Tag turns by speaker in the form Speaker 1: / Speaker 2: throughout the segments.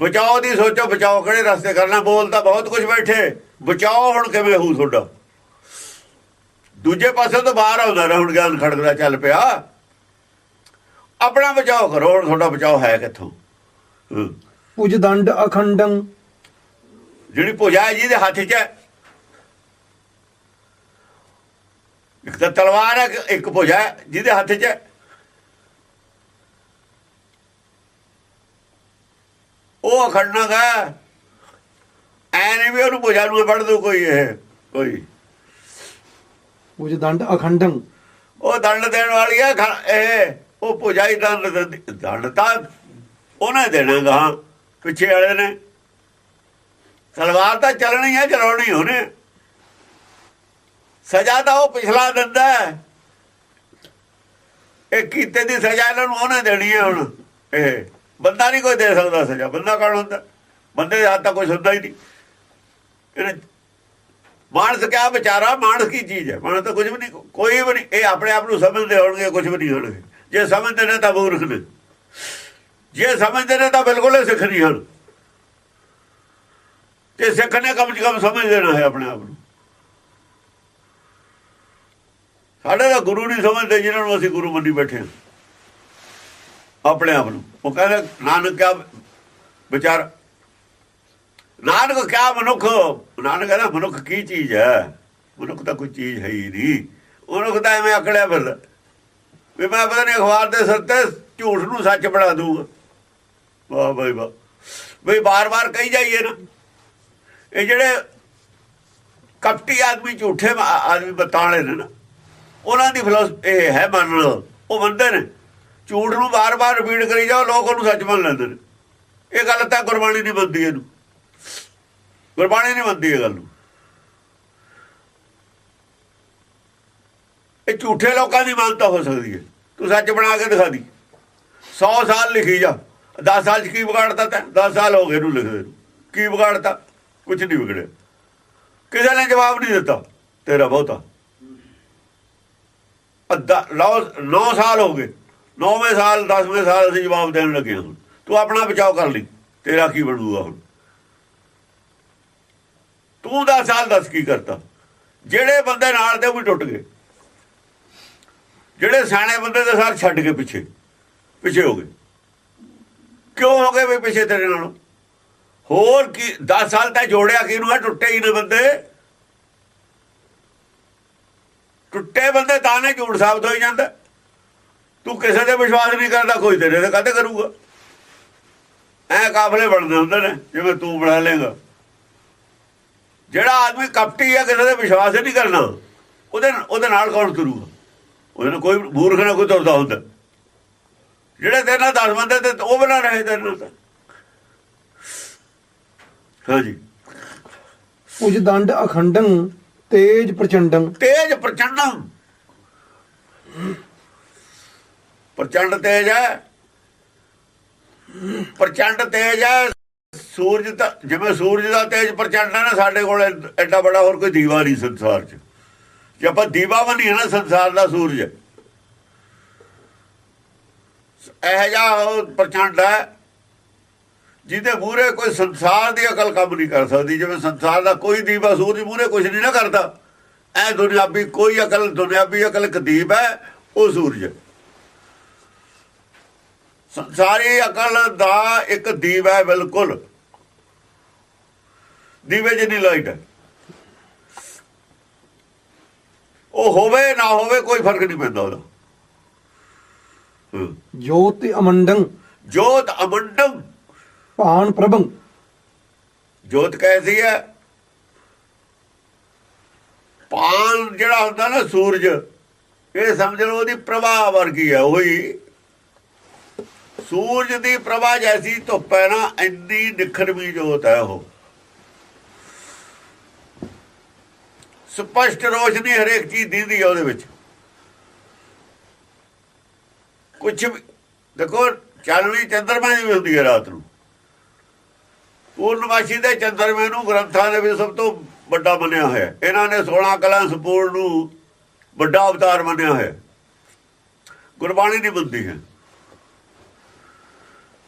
Speaker 1: ਬਚਾਓ ਦੀ ਸੋਚੋ ਬਚਾਓ ਕਿਹੜੇ ਰਸਤੇ ਕਰਨਾ ਬੋਲ ਤਾਂ ਬਹੁਤ ਕੁਝ ਬੈਠੇ। ਬਚਾਓ ਹੁਣ ਕਿਵੇਂ ਹੋਊ ਤੁਹਾਡਾ? ਦੂਜੇ ਪਾਸੇ ਤੋਂ ਬਾਹਰ ਆਉਂਦਾ ਨਾ ਹੁਣ ਗਿਆਨ ਖੜਕਦਾ ਚੱਲ ਪਿਆ। ਆਪਣਾ ਬਚਾਓ ਕਰੋ ਹੁਣ ਤੁਹਾਡਾ ਬਚਾਓ ਹੈ ਕਿੱਥੋਂ।
Speaker 2: ਪੁਜ ਦੰਡ ਅਖੰਡੰ।
Speaker 1: ਜਿਹੜੀ ਭੁਜਾ ਹੈ ਜਿਹਦੇ ਹੱਥ 'ਚ ਹੈ। ਇੱਕ ਤਾਂ ਤਲਵਾਰ ਹੈ ਇੱਕ ਭੁਜਾ ਹੈ ਜਿਹਦੇ ਹੱਥ 'ਚ ਹੈ। ਉਹ ਅਖੰਡਨਾ ਦਾ ਐ ਨਹੀਂ ਵੀ ਉਹਨੂੰ ਭੁਜਾ ਨੂੰ ਵੜ ਦੂ ਕੋਈ ਇਹ ਕੋਈ।
Speaker 2: ਪੁਜ ਦੰਡ ਅਖੰਡੰ।
Speaker 1: ਉਹ ਦੰਡ ਦੇਣ ਵਾਲੀ ਹੈ ਇਹ ਉਹ ਹੀ ਦੰਡ ਦੰਡ ਤਾਂ ਉਹਨੇ ਦੇਣਾ ਗਾ ਪਿੱਛੇ ਵਾਲੇ ਨੇ। ਤਲਵਾਰ ਤਾਂ ਚੱਲਣੀ ਹੈ ਚਲਾਉਣੀ ਉਹਨੇ। ਸਜ਼ਾ ਤਾਂ ਉਹ ਪਿਛਲਾ ਦਿੰਦਾ ਹੈ। ਇਹ ਕੀਤੇ ਦੀ ਸਜ਼ਾ ਇਹਨਾਂ ਨੂੰ ਉਹਨੇ ਦੇਣੀ ਹੈ ਹੁਣ ਇਹ। ਬੰਦਾ ਨਹੀਂ ਕੋਈ ਦੇ ਸਕਦਾ ਸਜ਼ਾ, ਬੰਦਾ ਕੌਣ ਹੁੰਦਾ? ਬੰਦੇ ਦੇ ਹੱਥ ਤਾਂ ਕੁਝ ਹੁੰਦਾ ਹੀ ਨਹੀਂ। ਇਹਨੇ ਮਾਨਸ ਕਿਆ ਵਿਚਾਰਾ? ਮਾਨਸ ਕੀ ਚੀਜ਼ ਹੈ? ਮਾਨਸ ਤਾਂ ਕੁਝ ਵੀ ਨਹੀਂ, ਕੋਈ ਵੀ ਨਹੀਂ। ਇਹ ਆਪਣੇ ਆਪ ਨੂੰ ਸਮਝਦੇ ਹੋਣਗੇ ਕੁਝ ਵੀ ਨਹੀਂ ਹੋਣਗੇ। ਜੇ ਸਮਝਦੇ ਨੇ ਤਾਂ ਮੂਰਖ ਨੇ। ਜੇ ਸਮਝਦੇ ਨੇ ਤਾਂ ਬਿਲਕੁਲ ਹੀ ਸਿੱਖ ਨਹੀਂ ਹਨ। ਤੇ ਸਿੱਖ ਨੇ ਕਮ ਸੇ ਕਮ ਸਮਝ ਲੈਣਾ ਹੈ ਆਪਣੇ ਆਪ ਨੂੰ। ਸਾਡੇ ਦਾ ਗੁਰੂ ਨਹੀਂ ਸਮਝਦੇ ਜਿਹਨਾਂ ਨੂੰ ਅਸੀਂ ਗੁਰੂ ਮੰਨੀ ਬੈਠੇ ਹਾਂ। ਆਪਣੇ ਆਪ ਨੂੰ। ਉਹ ਕਹਿੰਦੇ, ਨਾਨਕ ਕਿਆ ਵਿਚਾਰ ਨਾਨਕ ਕਿਆ ਮਨੁੱਖ ਨਾਨਕ ਕਹਿੰਦਾ, ਮਨੁੱਖ ਕੀ ਚੀਜ਼ ਹੈ? ਮਨੁੱਖ ਤਾਂ ਕੋਈ ਚੀਜ਼ ਹੈ ਹੀ ਨਹੀਂ। ਮਨੁੱਖ ਤਾਂ ਐਵੇਂ ਅਕੜਿਆ ਫਿਰਦਾ ਵੀ ਮੈਂ ਪਤਾ ਨਹੀਂ ਅਖਬਾਰ ਦੇ ਸਿਰ ਤੇ ਝੂਠ ਨੂੰ ਸੱਚ ਬਣਾ ਦੂੰਗਾ ਵਾਹ ਬਈ ਵਾਹ। ਬਈ ਬਾਰ-ਬਾਰ ਕਹੀ ਜਾਈਏ ਨਾ। ਇਹ ਜਿਹੜੇ ਕਪਟੀ ਆਦਮੀ ਝੂਠੇ ਮਾ- ਆਦਮੀ ਬਤਾਲੇ ਨੇ ਨਾ, ਉਹਨਾਂ ਦੀ ਫਿਲਾਸਫੀ ਇਹ ਹੈ ਮੰਨ ਲਓ, ਉਹ ਮੰਨਦੇ ਨੇ। ਝੂਠ ਨੂੰ ਬਾਰ-ਬਾਰ ਰਿਪੀਟ ਕਰੀ ਜਾਓ, ਲੋਕ ਉਹਨੂੰ ਸੱਚ ਮੰਨ ਲੈਂਦੇ ਨੇ। ਇਹ ਗੱਲ ਤਾਂ ਗੁਰਬਾਣੀ ਨਹੀਂ ਮੰਨਦੀ ਇਹਨੂੰ। ਗੁਰਬਾਣੀ ਨਹੀਂ ਮੰਨਦੀ ਇਹ ਗੱਲ ਨੂੰ। ਇਹ ਝੂਠੇ ਲੋਕਾਂ ਦੀ ਮਾਨਤਾ ਹੋ ਸਕਦੀ ਹੈ। ਤੂੰ ਸੱਚ ਬਣਾ ਕੇ ਦਿਖਾ ਦੀ। 100 ਸਾਲ ਲਿਖੀ ਜਾ। 10 ਸਾਲ ਚ ਕੀ ਵਿਗਾੜਤਾ ਤੈਂ? 10 ਸਾਲ ਹੋ ਗਏ ਇਹਨੂੰ ਲਿਖਦੇ ਨੂੰ। ਕੀ ਵਿਗਾੜਤਾ? ਕੁਝ ਨਹੀਂ ਵਿਗੜਿਆ। ਕਿਸੇ ਨੇ ਜਵਾਬ ਨਹੀਂ ਦਿੱਤਾ। ਤੇਰਾ ਬਹੁਤਾ। ਅੱਧਾ 9 ਸਾਲ ਹੋ ਗਏ। 9ਵੇਂ ਸਾਲ 10ਵੇਂ ਸਾਲ ਅਸੀਂ ਜਵਾਬ ਦੇਣ ਲੱਗੇ ਹਾਂ ਹੁਣ। ਤੂੰ ਆਪਣਾ ਬਚਾਓ ਕਰ ਲਈ। ਤੇਰਾ ਕੀ ਬਣੂਗਾ ਹੁਣ? ਤੂੰ 10 ਸਾਲ ਦੱਸ ਕੀ ਕਰਤਾ? ਜਿਹੜੇ ਬੰਦੇ ਨਾਲ ਤੇ ਉਹ ਵੀ ਟੁੱਟ ਗਏ। ਜਿਹੜੇ ਸਿਆਣੇ ਬੰਦੇ ਦੇ ਸਾਰ ਛੱਡ ਕੇ ਪਿੱਛੇ ਪਿੱਛੇ ਹੋ ਗਏ। ਕਿਉਂ ਹੋ ਗਏ ਵੀ ਪਿੱਛੇ ਤੇਰੇ ਨਾਲੋਂ? ਹੋਰ ਕੀ 10 ਸਾਲ ਤਾਂ ਜੋੜਿਆ ਕਿਹਨੂੰ ਹੈ? ਟੁੱਟੇ ਹੀ ਨੇ ਬੰਦੇ। ਟੁੱਟੇ ਬੰਦੇ ਤਾਂ ਨੇ ਝੂਠ ਸਾਬਤ ਹੋਈ ਜਾਂਦਾ। ਤੂੰ ਕਿਸੇ ਤੇ ਵਿਸ਼ਵਾਸ ਨਹੀਂ ਕਰਦਾ ਕੋਈ ਤੇਰੇ ਤੇ ਕਦੇ ਕਰੂਗਾ? ਐ ਕਾਫਲੇ ਬਣਦੇ ਹੁੰਦੇ ਨੇ ਜਿਵੇਂ ਤੂੰ ਬਣਾ ਲੇਗਾ ਜਿਹੜਾ ਆਦਮੀ ਕਪਟੀ ਹੈ ਕਿਸੇ ਤੇ ਵਿਸ਼ਵਾਸ ਨਹੀਂ ਕਰਨਾ ਉਹਦੇ ਉਹਦੇ ਨਾਲ ਕੌਣ ਤੁਰੂਗਾ? ਉਹਦੇ ਨਾਲ ਕੋਈ ਮੂਰਖ ਨਾ ਕੋਈ ਤੁਰਦਾ ਹੁੰਦਾ। ਜਿਹੜੇ ਤੇਰੇ ਨਾਲ 10 ਬੰਦੇ ਤੇ ਉਹ ਬਣਾ ਰਹੇ ਤੇਰੇ ਨਾਲ ਤਾਂ। ਹਾਂਜੀ।
Speaker 2: ਪੁਜ ਦੰਡ ਅਖੰਡੰ ਤੇਜ ਪ੍ਰਚੰਡੰ।
Speaker 1: ਤੇਜ ਪ੍ਰਚੰਡਮ ਪ੍ਰਚੰਡ ਤੇਜ ਹੈ। ਪ੍ਰਚੰਡ ਤੇਜ ਹੈ। ਸੂਰਜ ਦਾ, ਜਿਵੇਂ ਸੂਰਜ ਦਾ ਤੇਜ ਪ੍ਰਚੰਡ ਹੈ ਨਾ, ਸਾਡੇ ਕੋਲ ਐਡਾ ਬੜਾ ਹੋਰ ਕੋਈ ਦੀਵਾ ਨਹੀਂ ਸੰਸਾਰ 'ਚ। ਜੇ ਆਪਾਂ ਦੀਵਾ ਬਣੀਏ ਨਾ ਸੰਸਾਰ ਦਾ ਸੂਰਜ, ਇਹ ਜਾ ਪ੍ਰਚੰਡ ਹੈ, ਜਿਹਦੇ ਮੂਹਰੇ ਕੋਈ ਸੰਸਾਰ ਦੀ ਅਕਲ ਕੰਮ ਨਹੀਂ ਕਰ ਸਕਦੀ। ਜਿਵੇਂ ਸੰਸਾਰ ਦਾ ਕੋਈ ਦੀਵਾ ਸੂਰਜ ਮੂਹਰੇ ਕੁਝ ਨਹੀਂ ਨਾ ਕਰਦਾ ਇਹ ਦੁਨਿਆਵੀ ਕੋਈ ਅਕਲ, ਦੁਨਿਆਵੀ ਅਕਲ ਇੱਕ ਦੀਪ ਹੈ, ਉਹ ਸੂਰਜ। ਸੰਸਾਰੀ ਅਕਲ ਦਾ ਇੱਕ ਦੀਪ ਹੈ ਬਿਲਕੁਲ। ਦੀਵੇ ਜਿੰਨੀ ਲਾਈਟ ਹੈ। ਉਹ ਹੋਵੇ ਨਾ ਹੋਵੇ ਕੋਈ ਫ਼ਰਕ ਨਹੀਂ ਪੈਂਦਾ ਉਹਦਾ।
Speaker 2: ਜੋਤ ਅਮੰਡੰ।
Speaker 1: ਜੋਤ ਅਮੰਡਮ
Speaker 2: ਭਾਨ ਪ੍ਰਭੰ।
Speaker 1: ਜੋਤ ਕੈਸੀ ਹੈ? ਪਾਨ ਜਿਹੜਾ ਹੁੰਦਾ ਨਾ ਸੂਰਜ ਇਹ ਸਮਝ ਲਓ ਉਹਦੀ ਪ੍ਰਭਾ ਵਰਗੀ ਹੈ ਉਹੀ। ਸੂਰਜ ਦੀ ਪ੍ਰਭਾ ਜੈਸੀ ਧੁੱਪ ਹੈ ਨਾ, ਇੰਨੀ ਨਿਖਰਵੀਂ ਜੋਤ ਹੈ ਉਹ। ਸਪਸ਼ਟ ਰੋਸ਼ਨੀ ਹਰੇਕ ਚੀਜ਼ ਦੀਦੀ ਹੈ ਉਹਦੇ ਵਿੱਚ। ਕੁਝ ਵੀ, ਦੇਖੋ, ਚਾਨਣੀ ਚੰਦਰਮਾ ਦੀ ਵੀ ਹੁੰਦੀ ਹੈ ਰਾਤ ਨੂੰ। ਪੂਰਨਮਾਸ਼ੀ ਦੇ ਚੰਦਰਮੇ ਨੂੰ ਗ੍ਰੰਥਾਂ ਦੇ ਵਿੱਚ ਸਭ ਤੋਂ ਵੱਡਾ ਮੰਨਿਆ ਹੋਇਆ ਇਹਨਾਂ ਨੇ 16 ਕਲਾਂ ਸੰਪੂਰਨ ਨੂੰ ਵੱਡਾ ਅਵਤਾਰ ਮੰਨਿਆ ਹੋਇਆ ਗੁਰਬਾਣੀ ਦੀ ਮੰਨਦੀ ਹੈ।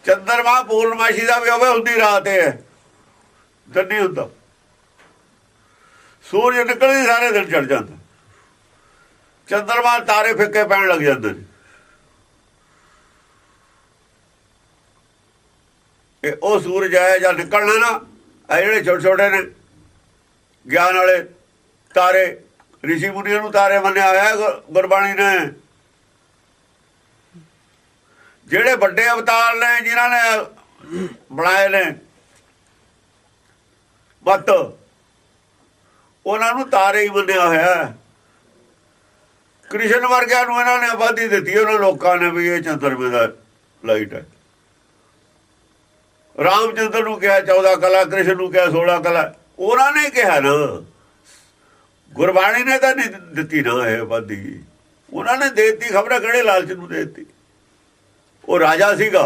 Speaker 1: ਚੰਦਰਮਾ ਪੂਰਨਮਾਸ਼ੀ ਦਾ ਵੀ ਹੋਵੇ ਹੁੰਦੀ ਰਾਤ ਹੈ। ਦਿਨ ਨਹੀਂ ਹੁੰਦਾ ਸੂਰਜ ਨਿਕਲਦੀ, ਸਾਰੇ ਦਿਨ ਚੜ ਜਾਂਦਾ। ਚੰਦਰਮਾ ਤਾਰੇ ਫਿੱਕੇ ਪੈਣ ਲੱਗ ਜਾਂਦੇ ਨੇ। ਇਹ ਉਹ ਸੂਰਜ ਆਇਆ ਜਾਂ ਨਿਕਲਣਾ ਨਾ, ਇਹ ਜਿਹੜੇ ਛੋਟੇ ਛੋਟੇ ਨੇ, ਗਿਆਨ ਵਾਲੇ ਤਾਰੇ, ਰਿਸ਼ੀ ਮੁਨੀਆਂ ਨੂੰ ਤਾਰੇ ਮੰਨਿਆ ਹੋਇਆ ਗੁਰਬਾਣੀ ਨੇ। ਜਿਹੜੇ ਵੱਡੇ ਅਵਤਾਰ ਨੇ, ਜਿਨ੍ਹਾਂ ਨੇ ਬਣਾਏ ਨੇ, ਬੱਤ, ਉਹਨਾਂ ਨੂੰ ਤਾਰੇ ਹੀ ਮੰਨਿਆ ਹੋਇਆ ਕ੍ਰਿਸ਼ਨ ਵਰਗਿਆਂ ਨੂੰ ਇਹਨਾਂ ਨੇ ਆਬਾਦੀ ਦਿੱਤੀ, ਉਹਨਾਂ ਲੋਕਾਂ ਨੇ ਵੀ ਇਹ ਚੰਦਰਮੇ ਦਾ ਲਾਈਟ ਹੈ। ਰਾਮਚੰਦਰ ਨੂੰ ਕਿਹਾ 14 ਕਲਾ, ਕ੍ਰਿਸ਼ਨ ਨੂੰ ਕਿਹਾ 16 ਕਲਾ, ਉਹਨਾਂ ਨੇ ਕਿਹਾ ਨਾ। ਗੁਰਬਾਣੀ ਨੇ ਤਾਂ ਨਹੀਂ ਦਿੱਤੀ ਨਾ ਇਹ ਆਬਾਦੀ। ਉਹਨਾਂ ਨੇ ਦੇਤੀ, ਖਬਰ ਕਿਹੜੇ ਲਾਲਚ ਨੂੰ ਦੇਤੀ? ਉਹ ਰਾਜਾ ਸੀਗਾ।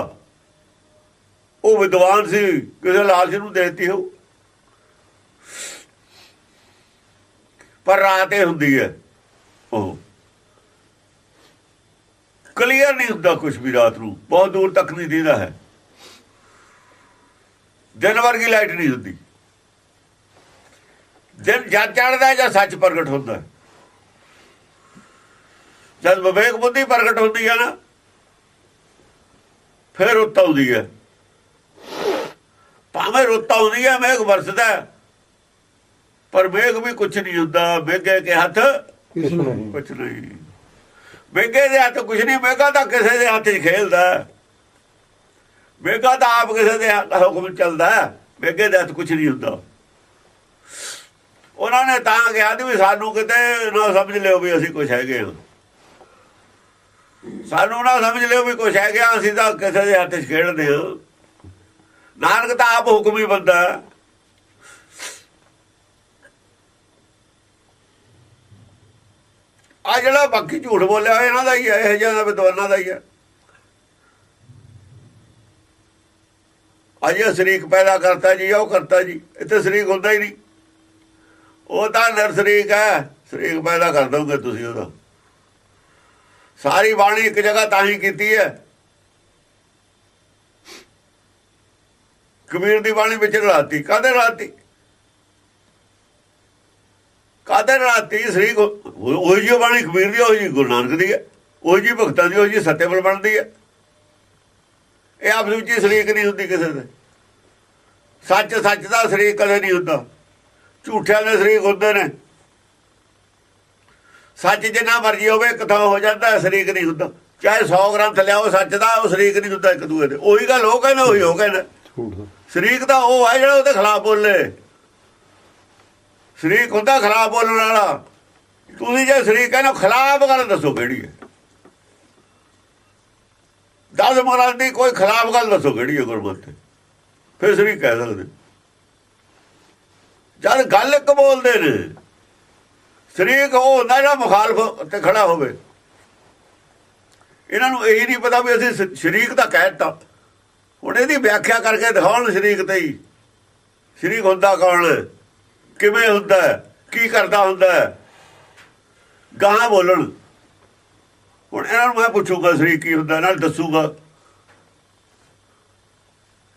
Speaker 1: ਉਹ ਵਿਦਵਾਨ ਸੀ, ਕਿਸੇ ਲਾਲਚ ਨੂੰ ਦੇਤੀ ਹੋ ਪਰ ਰਾਤ ਇਹ ਹੁੰਦੀ ਹੈ, ਉਹ ਕਲੀਅਰ ਨਹੀਂ ਹੁੰਦਾ ਕੁਝ ਵੀ ਰਾਤ ਨੂੰ, ਬਹੁਤ ਦੂਰ ਤੱਕ ਨਹੀਂ ਦਿਖਦਾ ਹੈ। ਦਿਨ ਵਰਗੀ ਲਾਈਟ ਨਹੀਂ ਹੁੰਦੀ। ਦਿਨ ਜਦ ਚੜਦਾ ਜਾਂ ਸੱਚ ਪ੍ਰਗਟ ਹੁੰਦਾ। ਜਦ ਵਿਵੇਕ ਬੁੱਧੀ ਪ੍ਰਗਟ ਹੁੰਦੀ ਹੈ ਨਾ ਫਿਰ ਰੁੱਤ ਆਉਂਦੀ ਹੈ। ਭਾਵੇਂ ਰੁੱਤ ਆਉਂਦੀ ਹੈ ਮੇਘ ਵਰਸਦਾ ਪਰ ਮੇਘ ਵੀ ਕੁਝ ਨਹੀਂ ਹੁੰਦਾ। ਮੇਘੇ ਕੇ ਹੱਥ
Speaker 2: ਕਿਸ ਨੂੰ
Speaker 1: ਕੁਝ ਨਹੀਂ। ਮੇਘੇ ਦੇ ਹੱਥ ਕੁਝ ਨਹੀਂ ਮੇਘਾ ਤਾਂ ਕਿਸੇ ਦੇ ਹੱਥ 'ਚ ਖੇਲਦਾ। ਮੇਘਾ ਤਾਂ ਆਪ ਕਿਸੇ ਦੇ ਹੱਥ ਹੁਕਮ ਚੱਲਦਾ। ਮੇਘੇ ਦੇ ਹੱਥ ਕੁਝ ਨਹੀਂ ਹੁੰਦਾ। ਉਹਨਾਂ ਨੇ ਤਾਂ ਕਿਹਾ ਵੀ ਸਾਨੂੰ ਕਿਤੇ ਨਾ ਸਮਝ ਲਿਓ ਵੀ ਅਸੀਂ ਕੁਝ ਹੈਗੇ ਹਾਂ। ਸਾਨੂੰ ਨਾ ਸਮਝ ਲਿਓ ਵੀ ਕੁਝ ਹੈਗੇ ਹਾਂ ਅਸੀਂ ਤਾਂ ਕਿਸੇ ਦੇ ਹੱਥ 'ਚ ਖੇਡਦੇ ਹਾਂ। ਨਾਨਕ ਤਾਂ ਆਪ ਹੁਕਮ ਹੀ। ਬੰਦਾ ਆ ਜਿਹੜਾ ਬਾਕੀ ਝੂਠ ਬੋਲਿਆ ਹੋਇਆ ਇਹਨਾਂ ਦਾ ਹੀ ਹੈ, ਇਹ ਜਿਹਾ ਵਿਦਵਾਨਾਂ ਦਾ ਹੀ ਹੈ। ਅਜੇ ਸ਼ਰੀਕ ਪੈਦਾ ਕਰਤਾ ਜੀ, ਉਹ ਕਰਤਾ ਜੀ, ਇੱਥੇ ਸ਼ਰੀਕ ਹੁੰਦਾ ਹੀ ਨਹੀਂ। ਉਹ ਤਾਂ ਨਰਸਰੀਕ ਹੈ, ਸ਼ਰੀਕ ਪੈਦਾ ਕਰ ਦੋਗੇ ਤੁਸੀਂ ਉਹਦਾ। ਸਾਰੀ ਬਾਣੀ ਇੱਕ ਜਗ੍ਹਾ ਤਾਂ ਹੀ ਕੀਤੀ ਹੈ। ਕਬੀਰ ਦੀ ਬਾਣੀ ਵਿੱਚ ਰਲਾਤੀ। ਕਾਹਦੇ ਰਾਤੀ ਕਾਦਰ ਰਾਤੀ ਸ੍ਰੀ ਉਹ ਜੀ ਬਾਣੀ ਕਬੀਰ ਦੀ, ਉਹ ਜੀ ਗੁਰੂ ਨਾਨਕ ਦੀ ਹੈ। ਉਹ ਜੀ ਭਗਤਾਂ ਦੀ, ਉਹ ਜੀ ਸਤਿਆਵਲ ਬਣਦੀ ਹੈ। ਇਹ ਆਪ ਦੂਜੀ ਸ਼ਰੀਕ ਨਹੀਂ ਹੁੰਦੀ ਕਿਸੇ ਦੇ। ਸੱਚ ਸੱਚ ਦਾ ਸ਼ਰੀਕ ਕਦੇ ਨਹੀਂ ਹੁੰਦਾ। ਝੂਠਿਆਂ ਦੇ ਸ਼ਰੀਕ ਹੁੰਦੇ ਨੇ। ਸੱਚ ਜਿੰਨਾ ਮਰਜ਼ੀ ਹੋਵੇ ਕਿਥੋਂ ਹੋ ਜਾਂਦਾ ਹੈ, ਸ਼ਰੀਕ ਨਹੀਂ ਹੁੰਦਾ। ਚਾਹੇ 100 ਗ੍ਰੰਥ ਲਿਆਓ ਸੱਚ ਦਾ ਉਹ ਸ਼ਰੀਕ ਨਹੀਂ ਹੁੰਦਾ ਇੱਕ ਦੂਏ ਦੇ। ਉਹੀ ਗੱਲ ਉਹ ਕਹਿੰਦਾ ਉਹੀ ਉਹ ਕਹਿੰਦਾ। ਸ਼ਰੀਕ ਤਾਂ ਉਹ ਹੈ ਜਿਹੜਾ ਉਹਦੇ ਖਿਲਾਫ ਬੋਲੇ। ਸ਼ਰੀਕ ਹੁੰਦਾ ਖਿਲਾਫ ਬੋਲਣ ਵਾਲਾ। ਤੁਸੀਂ ਜੇ ਸ਼ਰੀਕ ਕਹਿੰਦੇ ਹੋ, ਖਿਲਾਫ ਗੱਲ ਦੱਸੋ ਕਿਹੜੀ ਹੈ? ਦਸ ਮਹਾਰਾਜ ਦੀ ਕੋਈ ਖਿਲਾਫ ਗੱਲ ਦੱਸੋ ਕਿਹੜੀ ਹੈ ਗੁਰਮਤਿ ਫਿਰ ਸ਼ਰੀਕ ਕਹਿ ਸਕਦੇ। ਜਦ ਗੱਲ ਇੱਕ ਬੋਲਦੇ ਨੇ ਸ਼ਰੀਕ ਉਹ ਹੁੰਦਾ ਜਿਹੜਾ ਮੁਖਾਲਫ ਤੇ ਖੜਾ ਹੋਵੇ। ਇਹਨਾਂ ਨੂੰ ਇਹ ਨਹੀਂ ਪਤਾ ਵੀ ਅਸੀਂ ਸ਼- ਸ਼ਰੀਕ ਦਾ ਦਿੱਤਾ। ਹੁਣ ਇਹਦੀ ਵਿਆਖਿਆ ਕਰਕੇ ਦਿਖਾਉਣ ਸ਼ਰੀਕ ਤੇ ਹੀ। ਸ਼ਰੀਕ ਹੁੰਦਾ ਕੌਣ? ਕਿਵੇਂ ਹੁੰਦਾ? ਕੀ ਕਰਦਾ ਹੁੰਦਾ? ਗਾਹਾਂ ਬੋਲਣ। ਹੁਣ ਇਹਨਾਂ ਨੂੰ ਮੈਂ ਪੁੱਛੂਗਾ ਸ਼ਰੀਕ ਕੀ ਹੁੰਦਾ, ਨਾਲ ਦੱਸੂਗਾ।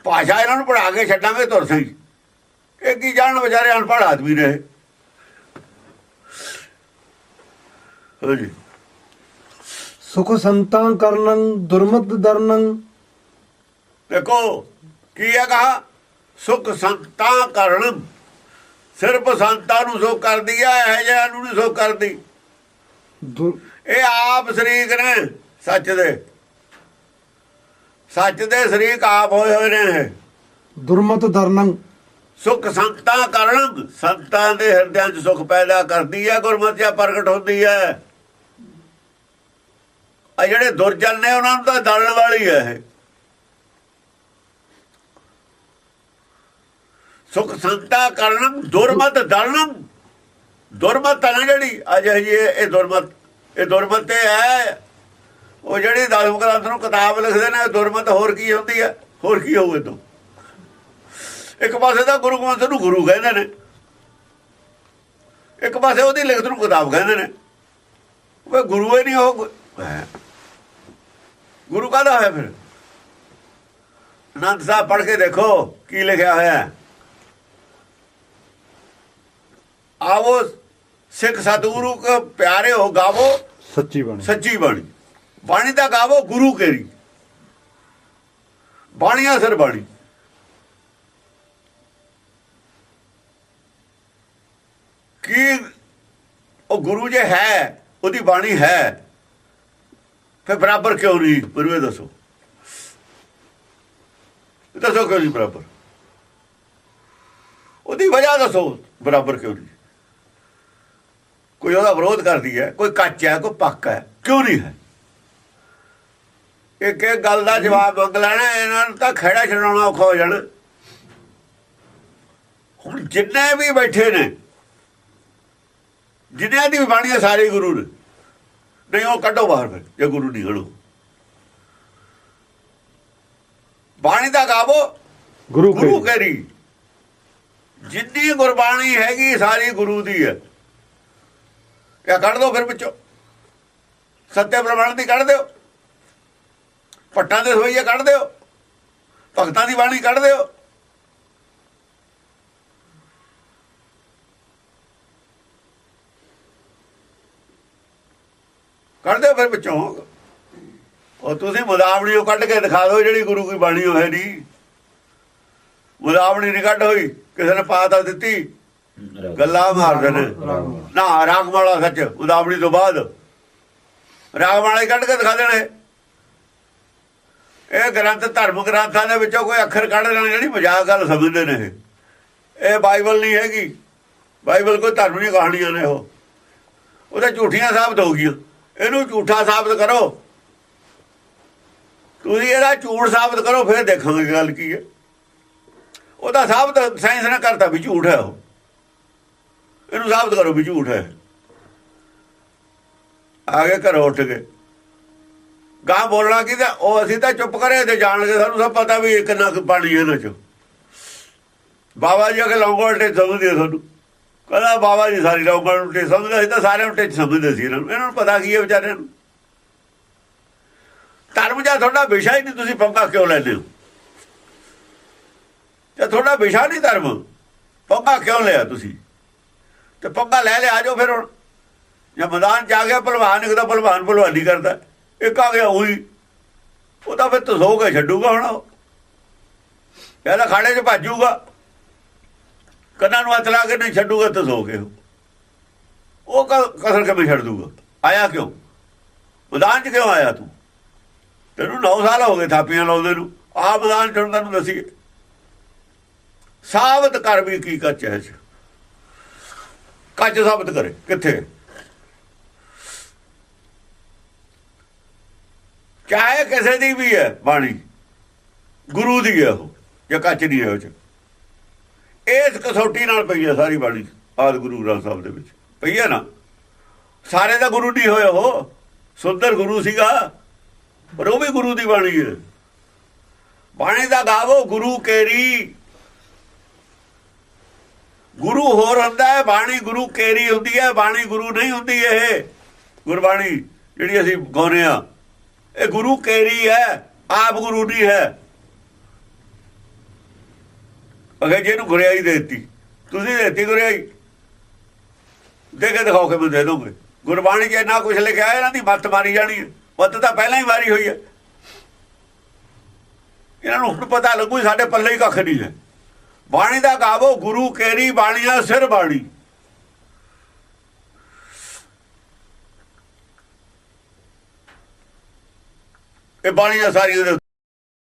Speaker 1: ਭਾਸ਼ਾ ਇਹਨਾਂ ਨੂੰ ਪੜਾ ਕੇ ਛੱਡਾਂਗੇ ਤੁਰ ਸਹੀ ਇਹ ਕੀ ਜਾਣ ਵਿਚਾਰੇ ਅਨਪੜ੍ਹ ਆਦਮੀ ਨੇ ਹਾਂਜੀ।
Speaker 2: ਸੁਖ ਸੰਤਾਂ ਕਰਨੰ ਦੁਰਮਤ ਦਰਨੰ।
Speaker 1: ਦੇਖੋ ਕੀ ਹੈ ਕਹਾ ਸੁਖ ਸੰਤਾਂ ਕਰਨ। ਸਿਰਫ ਸੰਤਾਂ ਨੂੰ ਸੁਖ ਕਰਦੀ ਹੈ ਇਹ ਜਿਹਾ ਨੂੰ ਸੁਖ ਕਰਦੀ। ਇਹ ਆਪ ਸ਼ਰੀਕ ਨੇ ਸੱਚ ਦੇ। ਸੱਚ ਦੇ ਸ਼ਰੀਕ ਆਪ ਹੋਏ ਹੋਏ ਨੇ।
Speaker 2: ਦੁਰਮਤ ਦਰਨੰ।
Speaker 1: ਸੁਖ ਸੰਤਾਂ ਕਰਨ ਸੰਤਾਂ ਦੇ ਹਿਰਦਿਆਂ 'ਚ ਸੁਖ ਪੈਦਾ ਕਰਦੀ ਹੈ, ਗੁਰਮਤਿ ਪ੍ਰਗਟ ਹੁੰਦੀ ਹੈ। ਆ ਜਿਹੜੇ ਦੁਰਜਨ ਨੇ ਉਹਨਾਂ ਨੂੰ ਤਾਂ ਦਲਣ ਵਾਲੀ ਹੈ ਇਹ। ਸੁਖ ਸੰਤਾ ਕਰਨਮ ਦੁਰਮਤ ਦਲਣ। ਦੁਰਮਤ ਹੈ ਨਾ ਜਿਹੜੀ ਅਜ ਜੀ ਇਹ ਦੁਰਮਤ ਇਹ ਦੁਰਮਤ ਤੇ ਹੈ। ਉਹ ਜਿਹੜੀ ਦਸਮ ਗ੍ਰੰਥ ਨੂੰ ਕਿਤਾਬ ਲਿਖਦੇ ਨੇ, ਦੁਰਮਤ ਹੋਰ ਕੀ ਹੁੰਦੀ ਹੈ? ਹੋਰ ਕੀ ਹੋਵੇ ਤੋਂ ਇੱਕ ਪਾਸੇ ਤਾਂ ਗੁਰੂ ਗ੍ਰੰਥ ਨੂੰ ਗੁਰੂ ਕਹਿੰਦੇ ਨੇ। ਇੱਕ ਪਾਸੇ ਉਹਦੀ ਲਿਖਤ ਨੂੰ ਕਿਤਾਬ ਕਹਿੰਦੇ ਨੇ। ਉਹ ਗੁਰੂ ਹੀ ਨਹੀਂ ਉਹ। ਗੁਰੂ ਕਾਹਦਾ ਹੈ ਫਿਰ? ਅਨੰਦ ਸਾਹਿਬ ਪੜ੍ਹ ਕੇ ਦੇਖੋ ਕੀ ਲਿਖਿਆ ਹੋਇਆ ਆਵੋ ਸਿੱਖ ਸਤਿਗੁਰੂ ਕੋ ਪਿਆਰੇ ਹੋ ਗਾਵੋ
Speaker 3: ਸੱਚੀ ਬਾਣੀ।
Speaker 1: ਸੱਚੀ ਬਾਣੀ। ਬਾਣੀ ਦਾ ਗਾਵੋ ਗੁਰੂ ਕੇਰੀ। ਬਾਣੀਆਂ ਸਰ ਬਾਣੀ ਕੀ ਉਹ ਗੁਰੂ ਜੇ ਹੈ, ਉਹਦੀ ਬਾਣੀ ਹੈ, ਫਿਰ ਬਰਾਬਰ ਕਿਉਂ ਨਹੀਂ? ਗੁਰੂ ਇਹ ਦੱਸੋ। ਦੱਸੋ ਕਿਉਂ ਨਹੀਂ ਬਰਾਬਰ? ਉਹਦੀ ਵਜ੍ਹਾ ਦੱਸੋ, ਬਰਾਬਰ ਕਿਉਂ ਨਹੀਂ? ਕੋਈ ਉਹਦਾ ਵਿਰੋਧ ਕਰਦੀ ਹੈ, ਕੋਈ ਕੱਚ ਹੈ, ਕੋਈ ਪੱਕ ਹੈ, ਕਿਉਂ ਨਹੀਂ ਹੈ? ਇੱਕ ਇੱਕ ਗੱਲ ਦਾ ਜਵਾਬ ਮੰਗ ਲੈਣਾ, ਇਹਨਾਂ ਨੂੰ ਤਾਂ ਖੜਾ ਛਡਾਉਣਾ ਔਖਾ ਹੋ ਜਾਣਾ। ਹੁਣ ਜਿੰਨੇ ਵੀ ਬੈਠੇ ਨੇ ਜਿਨ੍ਹਾਂ ਦੀ ਬਾਣੀ ਹੈ ਸਾਰੇ ਗੁਰੂ ਨੇ। ਨਹੀਂ ਉਹ ਕੱਢੋ ਬਾਹਰ ਫਿਰ ਜੇ ਗੁਰੂ ਨਹੀਂ ਗਣੋ ਬਾਣੀ ਦਾ ਗਾਵੋ
Speaker 3: ਗੁਰੂ
Speaker 1: ਗੁਰੂ
Speaker 3: ਕੇ
Speaker 1: ਕਰੀ ਜਿੰਨੀ ਗੁਰਬਾਣੀ ਹੈਗੀ ਸਾਰੀ ਗੁਰੂ ਦੀ ਹੈ। ਇਹ ਕੱਢ ਦੋ ਫਿਰ ਵਿੱਚੋਂ। ਸੱਤੇ ਪ੍ਰਮਾਣ ਦੀ ਕੱਢ ਦਿਓ। ਪੱਟਾਂ ਦੇ ਸੋਈਏ ਕੱਢ ਦਿਓ। ਭਗਤਾਂ ਦੀ ਬਾਣੀ ਕੱਢ ਦਿਓ। ਕੱਢਦੇ ਦਿਓ ਫਿਰ ਵਿੱਚੋਂ। ਉਹ ਤੁਸੀਂ ਮੁਦਾਵਣੀ ਉਹ ਕੱਢ ਕੇ ਦਿਖਾ ਦਿਓ ਜਿਹੜੀ ਗੁਰੂ ਕੀ ਬਾਣੀ ਹੋਏ ਨਹੀਂ ਮੁਦਾਵਣੀ ਨਹੀਂ ਕੱਢ ਹੋਈ, ਕਿਸੇ ਨੇ ਪਾਤਾ ਦਿੱਤੀ। ਗੱਲਾਂ ਮਾਰਦੇ ਨੇ। ਨਾ ਰਾਗਮਾਲਾ ਸੱਚ ਉਦਾਵਣੀ ਤੋਂ ਬਾਅਦ। ਰਾਗਮਾਲਾ ਹੀ ਕੱਢ ਕੇ ਦਿਖਾ ਦੇਣੇ। ਇਹ ਗ੍ਰੰਥ, ਧਰਮ ਗ੍ਰੰਥਾਂ ਦੇ ਵਿੱਚੋਂ ਕੋਈ ਅੱਖਰ ਕੱਢ ਲੈਣਾ ਜਿਹੜੀ ਮਜ਼ਾਕ ਗੱਲ ਸਮਝਦੇ ਨੇ ਇਹ। ਇਹ ਬਾਈਬਲ ਨਹੀਂ ਹੈਗੀ। ਬਾਈਬਲ ਕੋਈ ਧਰਮ ਨਹੀਂ ਕਹਾਣੀਆਂ ਨੇ ਉਹ। ਉਹਦੇ ਝੂਠੀਆਂ ਸਾਬਤ ਹੋ ਗਈਆਂ। ਇਹਨੂੰ ਝੂਠਾ ਸਾਬਤ ਕਰੋ। ਤੁਸੀਂ ਇਹਦਾ ਝੂਠ ਸਾਬਤ ਕਰੋ, ਫਿਰ ਦੇਖਾਂਗੇ ਗੱਲ ਕੀ ਹੈ। ਉਹਦਾ ਸਾਬਤ ਸਾਇੰਸ ਨੇ ਕਰਤਾ ਵੀ ਝੂਠ ਹੈ ਉਹ। ਇਹਨੂੰ ਸਾਬਤ ਕਰੋ ਵੀ ਝੂਠ ਹੈ। ਆਗੇ ਘਰੋਂ ਉੱਠ ਕੇ। ਗਾਂ ਬੋਲਣਾ ਕਿਦਾ ਉਹ ਅਸੀਂ ਤਾਂ ਚੁੱਪ ਕਰੇ ਤੇ ਜਾਣ ਕੇ ਸਾਨੂੰ ਸਭ ਪਤਾ ਵੀ ਕਿੰਨਾ ਕੁ ਪਾਣੀ ਹੈ ਇਹਨਾਂ ਚ। ਬਾਬਾ ਜੀ ਅਗੇ ਲੌਂਗੋਲਟੇ ਸਮਝਦੇ ਆ ਸਾਨੂੰ। ਕਹਿੰਦਾ ਬਾਬਾ ਜੀ ਸਾਰੀ ਲੌਂਗੋਂ ਉਲਟੇ ਸਮਝਦਾ ਸੀ ਤਾਂ ਸਾਰੇ ਉਲਟੇ ਸਮਝਦੇ ਸੀ ਇਹਨਾਂ ਨੂੰ। ਇਹਨਾਂ ਨੂੰ ਪਤਾ ਕੀ ਹੈ ਵਿਚਾਰਿਆਂ ਨੂੰ? ਧਰਮ ਜਾਂ ਤੁਹਾਡਾ ਵਿਸ਼ਾ ਹੀ ਨਹੀਂ, ਤੁਸੀਂ ਪੰਗਾ ਕਿਉਂ ਲੈਂਦੇ ਹੋ? ਤੇ ਤੁਹਾਡਾ ਵਿਸ਼ਾ ਨਹੀਂ ਧਰਮ? ਪੰਗਾ ਕਿਉਂ ਲਿਆ ਤੁਸੀਂ? ਤੇ ਪੰਗਾ ਲੈ ਲਿਆ ਆਜੋ ਫਿਰ ਹੁਣ। ਜੇ ਮੈਦਾਨ ਚ ਆ ਗਿਆ, ਭਲਵਾਨ ਇੱਕ ਤਾਂ ਭਲਵਾਨ ਭਲਵਾਨੀ ਕਰਦਾ, ਇੱਕ ਆ ਗਿਆ ਉਹੀ। ਉਹ ਤਾਂ ਫਿਰ ਤਸੋ ਕੇ ਛੱਡੂਗਾ ਹੁਣ ਉਹ। ਇਹਦਾ ਖਾੜੇ 'ਚ ਭੱਜੂਗਾ ਕੰਨਾਂ ਨੂੰ ਹੱਥ ਲਾ ਕੇ ਨਹੀਂ ਛੱਡੂਗਾ ਤਾਂ ਸੋ ਕੇ। ਉਹ। ਕ- ਕਸਰ ਕਿਵੇਂ ਛੱਡ ਦੂਗਾ? ਆਇਆ ਕਿਉਂ? ਮੈਦਾਨ 'ਚ ਕਿਉਂ ਆਇਆ ਤੂੰ? ਤੈਨੂੰ 9 ਸਾਲ ਹੋ ਗਏ ਥਾਪੀਆਂ ਲਾਉਂਦੇ ਨੂੰ। ਆ ਮੈਦਾਨ 'ਚ ਹੁਣ ਤੈਨੂੰ ਦੱਸੀਏ। ਸਾਬਤ ਕਰ ਵੀ ਕੀ ਕੱਚ ਹੈ ਕੱਚ ਸਾਬਤ ਕਰੇ। ਕਿੱਥੇ? ਚਾਹੇ ਕਿਸੇ ਦੀ ਵੀ ਹੈ ਬਾਣੀ। ਗੁਰੂ ਦੀ ਹੈ ਉਹ, ਜਾਂ ਕੱਚ ਦੀ ਹੈ ਉਹ ਚ। ਇਸ ਕਸੌਟੀ ਨਾਲ ਪਈ ਹੈ ਸਾਰੀ ਬਾਣੀ, ਆਦ ਗੁਰੂ ਗ੍ਰੰਥ ਸਾਹਿਬ ਦੇ ਵਿੱਚ। ਪਈ ਹੈ ਨਾ? ਸਾਰੇ ਦਾ ਗੁਰੂ ਨਹੀਂ ਹੋਇਆ ਉਹ। ਸੁੰਦਰ ਗੁਰੂ ਸੀਗਾ, ਪਰ ਉਹ ਵੀ ਗੁਰੂ ਦੀ ਬਾਣੀ ਹੈ ਬਾਣੀ ਦਾ ਗਾਵੋ, ਗੁਰੂ ਕੇਰੀ। ਗੁਰੂ ਹੋਰ ਹੁੰਦਾ ਹੈ, ਬਾਣੀ ਗੁਰੂ ਕੇਰੀ ਹੁੰਦੀ ਹੈ, ਬਾਣੀ ਗੁਰੂ ਨਹੀਂ ਹੁੰਦੀ ਇਹ। ਗੁਰਬਾਣੀ ਜਿਹੜੀ ਅਸੀਂ ਗਾਉਂਦੇ ਆ ਇਹ ਗੁਰੂ ਕੇਰੀ ਹੈ, ਆਪ ਗੁਰੂ ਨਹੀਂ ਹੈ। ਅਗੇ ਜਿਹਨੂੰ ਗੁਰਿਆਈ ਦੇ ਤੁਸੀਂ ਦੇ ਗੁਰਿਆਈ। ਦੇ ਕੇ ਦਿਖਾਓ ਕਿ ਮੈਂ ਦੇ ਦੂੰਗੇ ਗੁਰਬਾਣੀ 'ਚ ਇੰਨਾ ਕੁਝ ਲਿਖਿਆ ਇਹਨਾਂ ਦੀ ਮੱਤ ਮਾਰੀ ਜਾਣੀ ਹੈ। ਮੱਤ ਤਾਂ ਪਹਿਲਾਂ ਹੀ ਮਾਰੀ ਹੋਈ ਹੈ। ਇਹਨਾਂ ਨੂੰ ਹੁਣ ਪਤਾ ਲੱਗੂ ਸਾਡੇ ਪੱਲੇ ਹੀ ਕੱਖ ਨਹੀਂ ਹੈ। ਬਾਣੀ ਦਾ ਗਾਵੋ, ਗੁਰੂ ਕੇਰੀ ਬਾਣੀਆਂ ਸਿਰ ਬਾਣੀ। ਇਹ ਬਾਣੀਆਂ ਸਾਰੀਆਂ ਦੇ